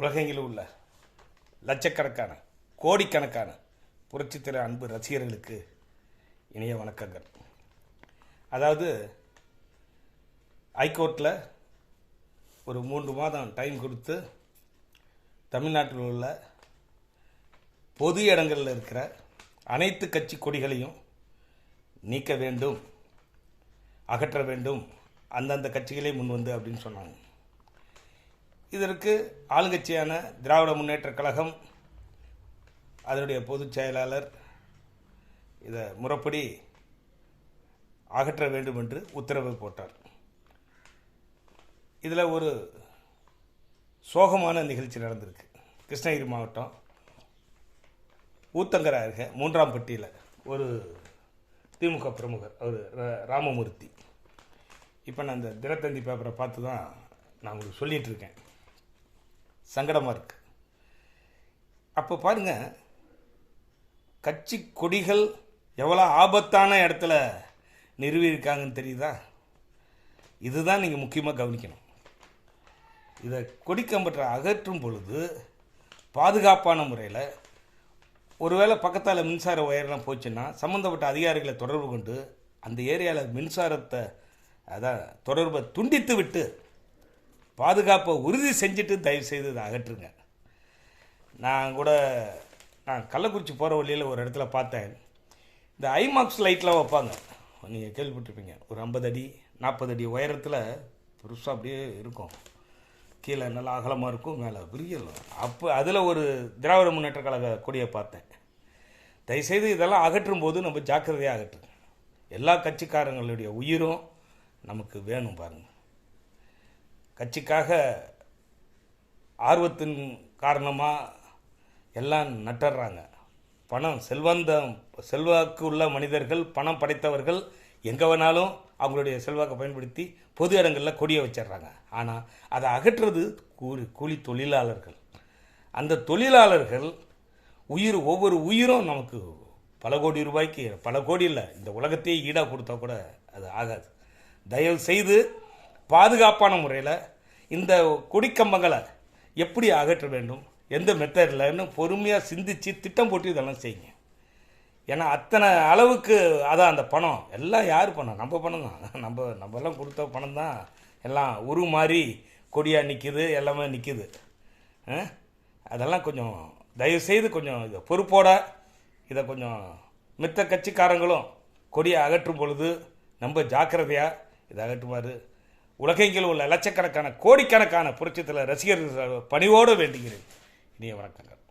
உலகெங்கிலும் உள்ள லட்சக்கணக்கான கோடிக்கணக்கான புரட்சித்திர அன்பு ரசிகர்களுக்கு இணைய வணக்கங்கள். அதாவது ஹைகோர்ட்டில் ஒரு மூன்று மாதம் டைம் கொடுத்து தமிழ்நாட்டில் உள்ள பொது இடங்களில் இருக்கிற அனைத்து கட்சி கொடிகளையும் நீக்க வேண்டும் அகற்ற வேண்டும் அந்தந்த கட்சிகளே முன் வந்து அப்படின்னு சொன்னாங்க. இதற்கு ஆளுங்கட்சியான திராவிட முன்னேற்றக் கழகம் அதனுடைய பொதுச் செயலாளர் இதை முறைப்படி அகற்ற வேண்டும் என்று உத்தரவு போட்டார். இதில் ஒரு சோகமான நிகழ்ச்சி நடந்திருக்கு. கிருஷ்ணகிரி மாவட்டம் ஊத்தங்கர அருகே மூன்றாம் பட்டியில் ஒரு திமுக பிரமுகர் அவர் ராமமூர்த்தி. இப்போ நான் அந்த தினத்தந்தி பேப்பரை பார்த்து தான் நான் உங்களுக்கு சொல்லிகிட்ருக்கேன் சங்கடமாக இருக்குது அப்போ பாருங்க கட்சி கொடிகள் எவ்வளோ ஆபத்தான இடத்துல நிறுவியிருக்காங்கன்னு தெரியுதா? இதுதான் நீங்கள் முக்கியமாக கவனிக்கணும். இதை கொடிக்கம்பற்ற அகற்றும் பொழுது பாதுகாப்பான முறையில் ஒருவேளை பக்கத்தால் மின்சார ஒயர்லாம் போச்சுன்னா சம்மந்தப்பட்ட அதிகாரிகளை தொடர்பு கொண்டு அந்த ஏரியாவில் மின்சாரத்தை அதான் தொடர்பை துண்டித்து விட்டு பாதுகாப்பை உறுதி செஞ்சுட்டு தயவு செய்து இதை அகற்றுங்க. நான் கூட நான் கள்ளக்குறிச்சி போகிற வழியில் ஒரு இடத்துல பார்த்தேன். இந்த ஐமாக்ஸ் லைட்லாம் வைப்பாங்க. நீங்கள் கேள்விப்பட்டிருப்பீங்க. ஒரு ஐம்பது அடி நாற்பது அடி உயரத்தில் பெருசாக அப்படியே இருக்கும். கீழே நல்லா அகலமாக இருக்கும் மேலே விரியல் அப்போ அதில் ஒரு திராவிட முன்னேற்ற கழக கொடியை பார்த்தேன். தயவுசெய்து இதெல்லாம் அகற்றும் போது நம்ம ஜாக்கிரதையாக அகற்றுங்க. எல்லா கட்சிக்காரங்களுடைய உயிரும் நமக்கு வேணும் பாருங்கள் கட்சிக்காக ஆர்வத்தின் காரணமாக எல்லாம் நட்டுறாங்க பணம் செல்வந்தம் செல்வாக்கு உள்ள மனிதர்கள் பணம் படைத்தவர்கள் எங்கே வேணாலும் அவங்களுடைய செல்வாக்கை பயன்படுத்தி பொது இடங்களில் கொடியை வச்சிடுறாங்க ஆனால் அதை அகற்றுறது கூலி கூலி தொழிலாளர்கள். அந்த தொழிலாளர்கள் உயிர் ஒவ்வொரு உயிரும் நமக்கு பல கோடி ரூபாய்க்கு பல கோடி இல்லை இந்த உலகத்தையே ஈடாக கொடுத்தா கூட அது ஆகாது. தயவு செய்து பாதுகாப்பான முறையில் இந்த கொடிக்கம்பங்களை எப்படி அகற்ற வேண்டும்? எந்த மெத்தட்லன்னு பொறுமையாக சிந்திச்சு திட்டம் போட்டு இதெல்லாம் செய்யுங்க. ஏன்னா அத்தனை அளவுக்கு அதான் அந்த பணம். எல்லாம் யார் பணம்? நம்ம பணம் தான். நம்ம நம்மலாம் கொடுத்த பணம் தான். எல்லாம் உரு மாதிரி கொடியாக நிற்கிது எல்லாமே நிற்கிது அதெல்லாம் கொஞ்சம் தயவுசெய்து கொஞ்சம் இதை பொறுப்போட இதை கொஞ்சம் மித்த கட்சிக்காரங்களும் கொடியை அகற்றும் பொழுது நம்ம ஜாக்கிரதையாக இதை அகற்றுமாறு உலகெங்கில் உள்ள லட்சக்கணக்கான கோடிக்கணக்கான புரட்சித்தில் ரசிகர்கள் பணிவோடு வேண்டுகிறேன். இனிய வணக்கங்கள்.